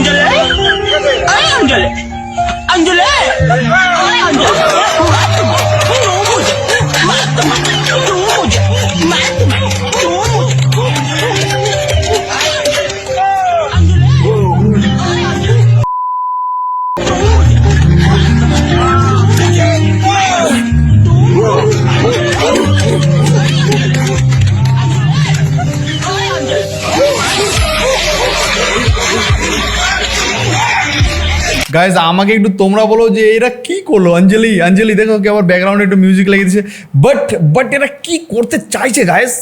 Angele? Ay, Angele! Angele! Ay, Angele! Guys আমাকে একটু তোমরা বলো যে এরা কি করল? অঞ্জলি অঞ্জলি, দেখো কি আবার ব্যাকগ্রাউন্ডে একটু মিউজিক লাগিয়ে বাট বাট এরা কি করতে চাইছে গাইজ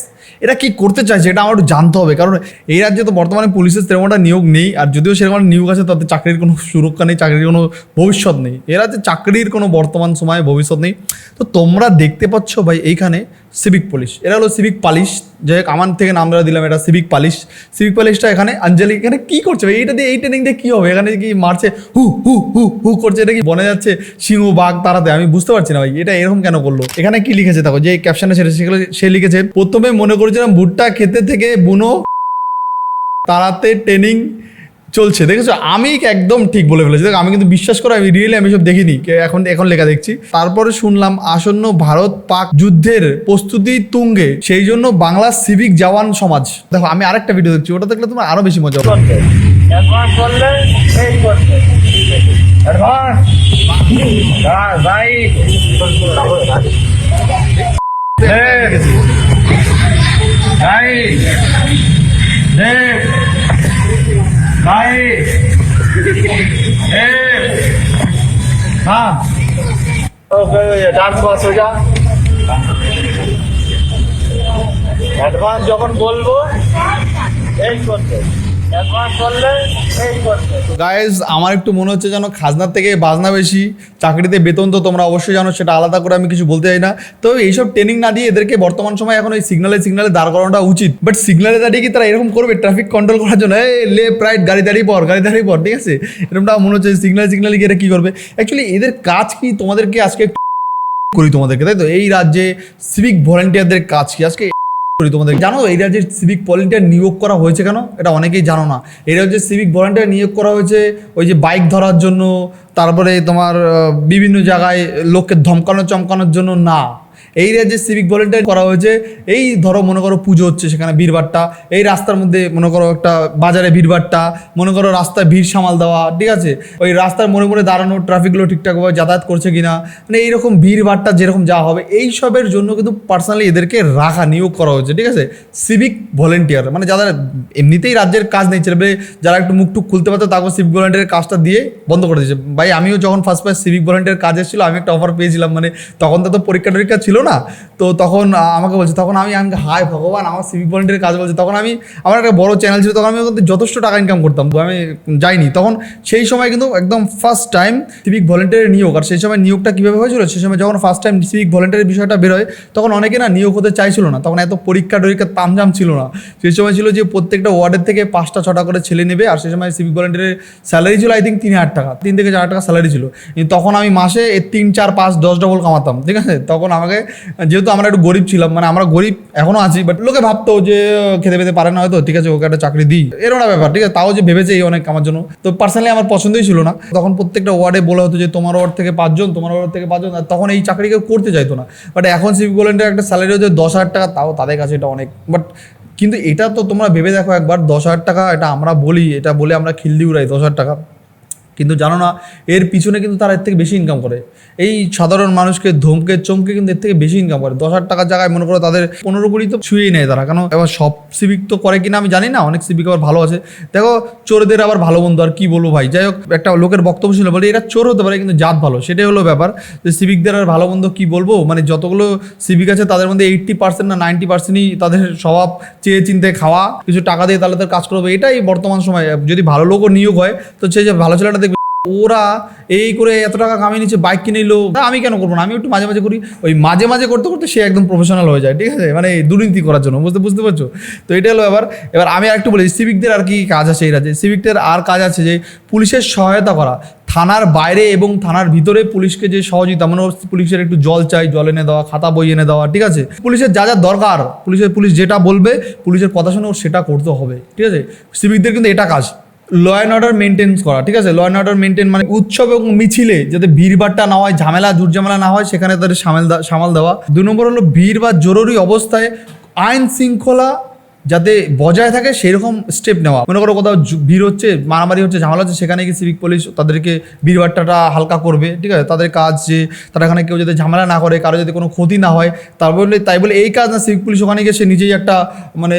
এরা কি করতে চাইছে এটা আমার একটু জানতে হবে। কারণ এই রাজ্যে তো বর্তমানে পুলিশের সেরকম একটা নিয়োগ নেই, আর যদিও সেরকম নিয়োগ আছে, তাতে চাকরির কোনো সুরক্ষা নেই, চাকরির কোনো ভবিষ্যৎ নেই। এ রাজ্যে চাকরির কোনো বর্তমান সময়ে ভবিষ্যৎ নেই। তো তোমরা দেখতে পাচ্ছ ভাই, এইখানে সিভিক পুলিশ এরা হলো সিভিক পালিশ যাই হোক, আমার থেকে নাম ধরে দিলাম, এটা সিভিক পালিশ সিভিক পালিশটা এখানে অঞ্জলি এখানে কি করছে ভাই? এইটা দিয়ে এই ট্রেনিং দিয়ে কী হবে? এখানে কি মারছে? হু হু হু হু করছে, এটা কি বনে যাচ্ছে? সিংহ বাঘ তারাতে আমি বুঝতে পারছি না ভাই, এটা এরকম কেন করল? এখানে কি লিখেছে দেখো, যে ক্যাপশনে ছেড়ে সেগুলো সে লিখেছে, প্রথমে মনে করেছিলাম ভুট্টা খেতে থেকে বুনো তারাতে ট্রেনিং চলছে। দেখেছ? আমি একদম ঠিক বলে ফেলেছি। দেখো আমি কিন্তু বিশ্বাস করো আমি রিয়েলি আমি সব দেখিনি। এখন এখন লেখা দেখছি। তারপরে শুনলাম আসন্ন ভারত পাক যুদ্ধের প্রস্তুতি তুঙ্গে সেই জন্য বাংলা সিভিক জওয়ান সমাজ। দেখো আমি আরেকটা ভিডিও দেখছি ওটা দেখলে তোমার আরও বেশি মজা হবে। অ্যাডভান্স ভাই দেব ভাই দেব হ্যাঁ ওকে ডান্স পাস অ্যাডভান্স যখন বলব এই করতে। গাইজ আমার একটু মনে হচ্ছে যেন খাজনার থেকে বাজনা বেশি, চাকরিতে বেতন তো তোমরা অবশ্যই জানো, সেটা আলাদা করে আমি কিছু বলতে চাই না। তো এইসব ট্রেনিং না দিয়ে এদেরকে বর্তমান সময় এখন ওই সিগনালে সিগনালে দাঁড় করানোটা উচিত। বাট সিগনালে দাঁড়িয়ে কি তারা এরকম করবে ট্রাফিক কন্ট্রোল করার জন্য? এই লেফট রাইট গাড়ি দাঁড়িয়ে পর, গাড়ি দাঁড়িয়ে পর, ঠিক আছে? এরকমটা মনে হচ্ছে সিগনাল সিগনালে গিয়ে এরা কী করবে? অ্যাকচুয়ালি এদের কাজ কি? তোমাদেরকে আজকে করি তোমাদেরকে, তাই তো? এই রাজ্যে সিভিক ভলেন্টিয়ারদের কাজ কি? আজকে করি তোমাদের। জানো এই রাজ্যের সিভিক ভলেন্টিয়ার নিয়োগ করা হয়েছে কেন? এটা অনেকেই জানো না। এই রাজ্যের সিভিক ভলেন্টিয়ার নিয়োগ করা হয়েছে, ওই যে বাইক ধরার জন্য, তারপরে তোমার বিভিন্ন জায়গায় লোককে ধমকানো চমকানোর জন্য না। এই রাজ্যে সিভিক ভলেন্টিয়ার করা হয়েছে। এই ধরো মনে করো পুজো হচ্ছে সেখানে ভিড়ভাট্টা এই রাস্তার মধ্যে মনে করো একটা বাজারে ভিড়ভাট্টা মনে করো রাস্তায় ভিড় সামাল দেওয়া, ঠিক আছে? ওই রাস্তার মনে মনে দাঁড়ানো ট্রাফিকগুলো ঠিকঠাকভাবে যাতায়াত করছে কিনা মানে এইরকম ভিড়ভাট্টা যেরকম যা হবে, এই সবের জন্য কিন্তু পার্সোনালি এদেরকে রাখা, নিয়োগ করা হয়েছে, ঠিক আছে? সিভিক ভলেন্টিয়ার মানে যাদের এমনিতেই রাজ্যের কাজ নেই, ছেলে যারা একটু মুখ টুক খুলতে পারতো তাকে সিভিক ভলেন্টিয়ারের কাজটা দিয়ে বন্ধ করে দিয়েছে। ভাই, আমিও যখন ফার্স্ট ফার্স্ট সিভিক ভলেন্টিয়ার কাজ এসেছিল, আমি একটা অফার পেয়েছিলাম মানে তখন তো পরীক্ষা টরীক্ষা ছিল না। তো তখন আমাকে বলছে, তখন আমি আমি হাই ভগবান, আমার সিভিক ভলেন্টিয়ারের কাজ বলছে, তখন আমি, আমার একটা বড় চ্যানেল ছিল, তখন আমি কিন্তু যথেষ্ট টাকা ইনকাম করতাম আমি যাইনি। তখন সেই সময় কিন্তু একদম ফার্স্ট টাইম সিভিক ভলেন্টিয়ারের নিয়োগ, আর সেই সময় নিয়োগটা কীভাবে হয়েছিল, সেই সময় যখন ফার্স্ট টাইম সিভিক ভলেন্টিয়ারের বিষয়টা বেরোয় তখন অনেকে না নিয়োগ হতে চাইছিল না, তখন এত পরীক্ষা টরীক্ষা তামঝাম ছিল না। সেই সময় ছিল যে, প্রত্যেকটা ওয়ার্ডের থেকে পাঁচটা ছটা করে ছেলে নেবে, আর সেই সময় সিভিক ভলেন্টিয়ারের স্যালারি ছিল আই থিঙ্ক তিন হাজার টাকা, তিন থেকে চার টাকা স্যালারি ছিল। তখন আমি মাসে তিন, চার, পাঁচ, দশ ডবল কামাতাম, ঠিক আছে? তখন আমাকে যেহেতু আমরা একটু গরিব ছিলাম মানে আমরা গরিব এখনও আছি বাট লোকে ভাবতো যে খেতে পেতে পারে না হয়তো, ঠিক আছে, ওকে একটা চাকরি দিই। এরকম ব্যাপার, ঠিক আছে, তাও যে ভেবেছে এই অনেক আমার জন্য। তো পার্সোনালি আমার পছন্দই ছিল না। তখন প্রত্যেকটা ওয়ার্ডে বলা হতো যে, তোমার ওয়ার্ড থেকে পাঁচজন, তোমার ওয়ার্ড থেকে পাঁচজন আর তখন এই চাকরি কেউ করতে চাইতো না। বাট এখন সিভিক ভলেন্টিয়ার একটা স্যালারি হচ্ছে দশ হাজার টাকা, তাও তাদের কাছে এটা অনেক। বাট কিন্তু এটা তো তোমরা ভেবে দেখো একবার, দশ হাজার টাকা, এটা আমরা বলি, এটা বলে আমরা খিল্লি উড়াই দশ হাজার টাকা। কিন্তু জানো না, এর পিছনে কিন্তু তারা এর থেকে বেশি ইনকাম করে। এই সাধারণ মানুষকে ধমকে চমকে কিন্তু এর থেকে বেশি ইনকাম করে। দশ হাজার টাকার জায়গায় মনে করো তাদের পনেরো কোটি তো ছুঁয়েই নেয় তারা। কেন? এবার সব সিভিক তো করে কিনা আমি জানি না, অনেক সিভিক আবার ভালো আছে। দেখো, চোরদের আবার ভালো বন্ধু, আর কি বলব ভাই? যাই হোক, একটা লোকের বক্তব্য ছিল বলে এরা চোর হতে পারে, কিন্তু জাত ভালো। সেটাই হলো ব্যাপার যে সিভিকদের আর ভালো বন্ধু কি বলব? মানে যতগুলো সিভিক আছে তাদের মধ্যে এইট্টি পার্সেন্ট না নাইনটি পার্সেন্টই তাদের স্বভাব, চেয়ে চিনতে খাওয়া, কিছু টাকা দিয়ে তাহলে তার কাজ করবে এটাই বর্তমান সময়। যদি ভালো লোকও নিয়োগ হয়, তো সে যে ভালো ছেলেটা ওরা এই করে এত টাকা কামিয়ে নিচ্ছে বাইক কিনে নিলো। আমি কেন করব না? আমি একটু মাঝে মাঝে করি। ওই মাঝে মাঝে করতে করতে সে একদম প্রফেশনাল হয়ে যায়, ঠিক আছে? মানে দুর্নীতি করার জন্য, বুঝতে বুঝতে পারছ? তো এটা হলো এবার এবার আমি আরেকটু বলি সিভিকদের আর কি কাজ আছে এই রাজ্যে সিভিকদের আর কাজ আছে যে, পুলিশের সহায়তা করা। থানার বাইরে এবং থানার ভিতরে পুলিশকে যে সহযোগিতা মানে পুলিশের একটু জল চাই, জল এনে দেওয়া, খাতা বই এনে দেওয়া, ঠিক আছে? পুলিশের যা যা দরকার, পুলিশের, পুলিশ যেটা বলবে, পুলিশের কথা শুনে ওর সেটা করতে হবে, ঠিক আছে? সিভিকদের কিন্তু এটা কাজ। ল অ্যান্ড অর্ডার মেনটেন করা, ঠিক আছে? ল অ্যান্ড অর্ডার মেনটেন মানে উৎসব এবং মিছিলে যাতে ভিড়ভাড়টা না হয়, ঝামেলা ঝামেলা না হয়, সেখানে তাদের সামাল সামাল দেওয়া। দু নম্বর হলো ভিড় বা জরুরি অবস্থায় আইন শৃঙ্খলা যাতে বজায় থাকে, সেরকম স্টেপ নেওয়া। মনে করো কোথাও ভিড় হচ্ছে, মারামারি হচ্ছে, ঝামেলা হচ্ছে, সেখানে গিয়ে সিভিক পুলিশ তাদেরকে ভিড়ভাট্টাটা হালকা করবে, ঠিক আছে? তাদের কাজ যে, তারা এখানে কেউ যাতে ঝামেলা না করে, কারও যদি কোনো ক্ষতি না হয়, তার বলে তাই বলে এই কাজ না সিভিক পুলিশ ওখানে গিয়ে সে নিজেই একটা মানে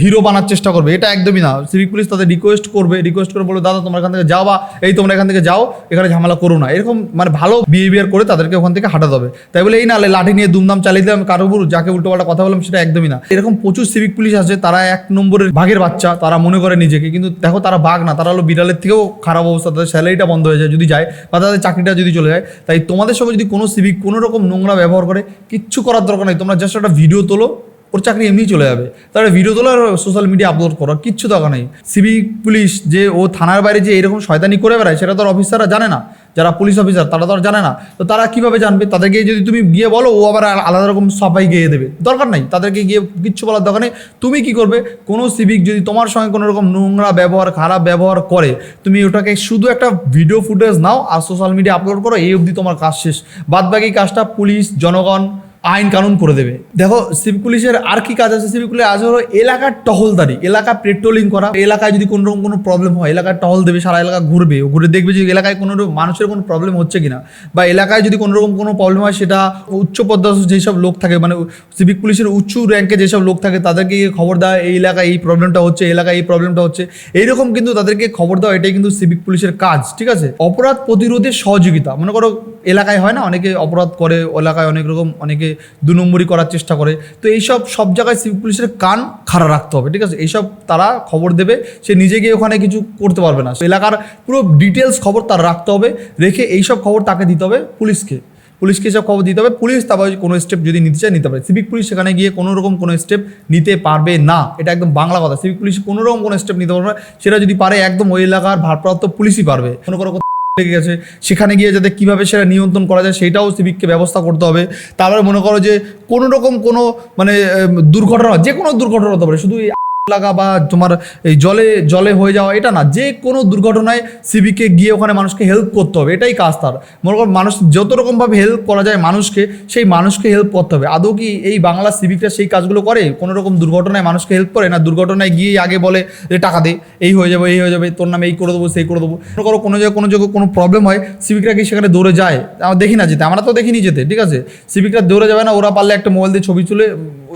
হিরো বানার চেষ্টা করবে। এটা একদমই না। সিভিক পুলিশ তাদের রিকোয়েস্ট করবে রিকোয়েস্ট করে বলবে, দাদা, তোমরা এখান থেকে যাও বা এই তোমরা এখান থেকে যাও, এখানে ঝামেলা করো না। এরকম মানে ভালো বিহেভিয়ার করে তাদেরকে ওখান থেকে হাঁটাতে হবে তাই বলে এই না, লাঠি নিয়ে দুমদাম চালিয়ে দিলাম উপর যাকে উল্টোপাল্টা কথা বললাম, সেটা একদমই না। এরকম প্রচুর সিভিক পুলিশ আছে, তারা এক নম্বরের বাঘের বাচ্চা, তারা মনে করে নিজেকে। কিন্তু দেখো, তারা বাঘ না, তারা হলো বিড়ালের থেকেও খারাপ অবস্থা, তাদের স্যালারিটা বন্ধ হয়ে যায় যদি যায়, বা তাদের চাকরিটা যদি চলে যায়। তাই তোমাদের সঙ্গে যদি কোনো সিভিক কোনো রকম নোংরা ব্যবহার করে, কিচ্ছু করার দরকার নেই। তোমরা জাস্ট একটা ভিডিও তোলো, ওর চাকরি এমনিই চলে যাবে। তাহলে ভিডিও তোলো আর সোশ্যাল মিডিয়া আপলোড করো কিচ্ছু দরকার নেই। সিভিক পুলিশ যে ও থানার বাইরে যে এরকম শয়তানি করে বেড়ায়, সেটা তো অফিসাররা জানে না। যারা পুলিশ অফিসার তারা তো আর জানে না। তো তারা কীভাবে জানবে? তাদেরকে যদি তুমি গিয়ে বলো, ও আবার আলাদা রকম সাফাই গিয়ে দেবে। দরকার নাই, তাদেরকে গিয়ে কিচ্ছু বলার দরকার নেই। তুমি কি করবে? কোনো সিভিক যদি তোমার সঙ্গে কোনো রকম নোংরা ব্যবহার, খারাপ ব্যবহার করে, তুমি ওটাকে শুধু একটা ভিডিও ফুটেজ নাও আর সোশ্যাল মিডিয়া আপলোড করো, এই অবধি তোমার কাজ শেষ। বাদবাকি কাজটা পুলিশ জনগণ আইন কানুন করে দেবে। দেখো সিভিক পুলিশের আর কি কাজ আছে সিভিক পুলিশের আজ হলো এলাকার টহলদারি, এলাকা পেট্রোলিং করা। এলাকায় যদি কোনো রকম কোনো প্রবলেম হয়, এলাকার টহল দেবে, সারা এলাকা ঘুরবে ঘুরে দেখবে যে এলাকায় কোনো মানুষের কোনো প্রবলেম হচ্ছে কিনা। বা এলাকায় যদি কোনো রকম কোনো প্রবলেম হয়, সেটা উচ্চ পদস্থ যেসব লোক থাকে মানে সিভিক পুলিশের উচ্চ র্যাঙ্কে যেসব লোক থাকে, তাদেরকে খবর দেওয়া, এই এলাকায় এই প্রবলেমটা হচ্ছে এলাকায় এই প্রবলেমটা হচ্ছে। এইরকম কিন্তু তাদেরকে খবর দেওয়া, এটাই কিন্তু সিভিক পুলিশের কাজ, ঠিক আছে? অপরাধ প্রতিরোধে সহযোগিতা। মনে করো এলাকায় হয় না, অনেকে অপরাধ করে, এলাকায় অনেক রকম, অনেকে দু নম্বরই করার চেষ্টা করে। তো এইসব সব জায়গায় সিভিক পুলিশের কান খাড়া রাখতে হবে, ঠিক আছে? এইসব তারা খবর দেবে, সে নিজে গিয়ে ওখানে কিছু করতে পারবে না। এলাকার পুরো ডিটেলস খবর তার রাখতে হবে, রেখে এইসব খবর তাকে দিতে হবে পুলিশকে। পুলিশকে সব খবর দিতে হবে, পুলিশ তারপর কোনো স্টেপ যদি নিতে চায় নিতে পারে। সিভিক পুলিশ সেখানে গিয়ে কোনো রকম কোনো স্টেপ নিতে পারবে না, এটা একদম বাংলা কথা। সিভিক পুলিশ কোনো রকম কোনো স্টেপ নিতে পারবে না, সেটা যদি পারে একদম ওই এলাকার ভারপ্রাপ্ত পুলিশই পারবে। কোনো কোনো লেগে গেছে। সেখানে গিয়ে যাতে কীভাবে সেটা নিয়ন্ত্রণ করা যায়, সেটাও সিভিককে ব্যবস্থা করতে হবে। তারপরে মনে করো যে কোনো রকম কোনো মানে দুর্ঘটনা যে কোনো দুর্ঘটনা হতে পারে, শুধু লাগা বা তোমার এই জলে জলে হয়ে যাওয়া, এটা না। যে কোনো দুর্ঘটনায় সিভিকে গিয়ে ওখানে মানুষকে হেল্প করতে হবে, এটাই কাজ তার। মনে করো মানুষ যত রকমভাবে হেল্প করা যায় মানুষকে, সেই মানুষকে হেল্প করতে হবে। আদৌ কি এই বাংলা সিভিকটা সেই কাজগুলো করে? কোনো রকম দুর্ঘটনায় মানুষকে হেল্প করে? না দুর্ঘটনায় গিয়ে আগে বলে যে, টাকা দে, এই হয়ে যাবে, এই হয়ে যাবে, তোর নামে এই করে দেবো, সেই করে দেবো। মনে করো কোনো জায়গায় কোনো জায়গায় কোনো প্রবলেম হয় সিভিকরা কি সেখানে দৌড়ে যায়? আমরা দেখি না যেতে, আমরা তো দেখিনি যেতে, ঠিক আছে? সিভিকরা দৌড়ে যাবে না, ওরা পারলে একটা মোবাইল দিয়ে ছবি তুলে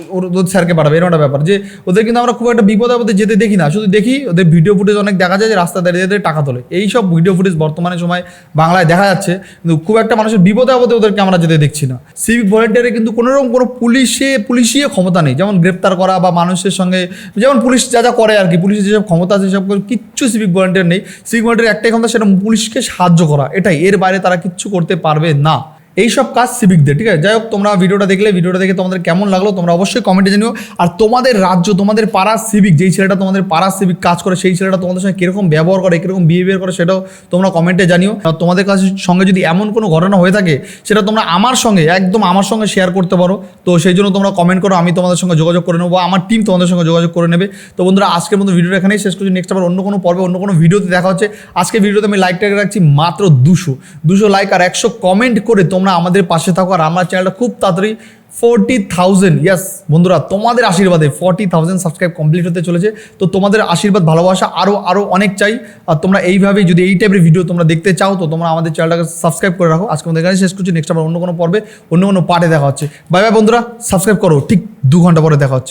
ওর স্যারকে পাঠাবে, এরকম একটা ব্যাপার। যে ওদের কিন্তু আমরা খুব একটা বিপদ আপদে যেতে দেখি না। শুধু দেখি ওদের ভিডিও ফুটেজ অনেক দেখা যায় যে রাস্তা দাঁড়িয়ে দাঁড়িয়ে টাকা তোলে। এই সব ভিডিও ফুটেজ বর্তমানে সময় বাংলায় দেখা যাচ্ছে। কিন্তু খুব একটা মানুষের বিপদে আপদে ওদেরকে আমরা যেতে দেখছি না। সিভিক ভলেন্টিয়ারে কিন্তু কোনোরকম কোনো পুলিশে, পুলিশিয়ে ক্ষমতা নেই। যেমন গ্রেপ্তার করা বা মানুষের সঙ্গে, যেমন পুলিশ যা যা করে আর কি পুলিশের যেসব ক্ষমতা আছে, সেসব কিচ্ছু সিভিক ভলেন্টিয়ার নেই। সিভিক ভলেন্টিয়ার একটাই ক্ষমতা সেটা পুলিশকে সাহায্য করা। এটাই। এর বাইরে তারা কিচ্ছু করতে পারবে না। এই সব কাজ সিভিকদের ঠিক আছে? যাই হোক তোমরা ভিডিওটা দেখলে, ভিডিওটা দেখে তোমাদের কেমন লাগল, তোমরা অবশ্যই কমেন্টে জানিও। আর তোমাদের রাজ্য, তোমাদের পাড়ার সিভিক যেই ছেলেটা তোমাদের পাড়ার সিভিক কাজ করে, সেই ছেলেটা তোমাদের সঙ্গে কীরকম ব্যবহার করে, কীরকম বিহেভিয়ার করে, সেটাও তোমরা কমেন্টে জানিও। তোমাদের কাছে সঙ্গে যদি এমন কোনো ঘটনা হয়ে থাকে, সেটা তোমরা আমার সঙ্গে, একদম আমার সঙ্গে শেয়ার করতে পারো। তো সেই জন্য তোমরা কমেন্ট করো, আমি তোমাদের সঙ্গে যোগাযোগ করে নেব, আমার টিম তোমাদের সঙ্গে যোগাযোগ করে নেবে। তো বন্ধুরা, আজকের মতো ভিডিওটা এখানেই শেষ করছি। নেক্সট আবার অন্য কোনো পর্বে, অন্য কোনো ভিডিওতে দেখা হচ্ছে। আজকে ভিডিওতে আমি লাইক টাইক রাখছি মাত্র দুশো। দুশো লাইক আর একশো কমেন্ট করে তোমরা আমাদের পাশে থাকো আর আমার চ্যানেলটা খুব তাড়াতাড়ি ফোরটি থাউজেন্ড ইয়াস বন্ধুরা, তোমাদের আশীর্বাদে ফর্টি থাউজেন্ড সাবস্ক্রাইব কমপ্লিট হতে চলেছে। তো তোমাদের আশীর্বাদ, ভালোবাসা আরও আরও অনেক চাই। আর তোমরা এইভাবেই যদি এই টাইপের ভিডিও তোমরা দেখতে চাও, তো তোমরা আমাদের চ্যানেলটাকে সাবস্ক্রাইব করে রাখো। আজকে আমাদের এখানে শেষ করছি নেক্সট আবার অন্য কোনো পর্বে, অন্য কোনো পার্টে দেখা হচ্ছে। বাই বাই বন্ধুরা সাবস্ক্রাইব করো, ঠিক দু ঘণ্টা পরে দেখা হচ্ছে।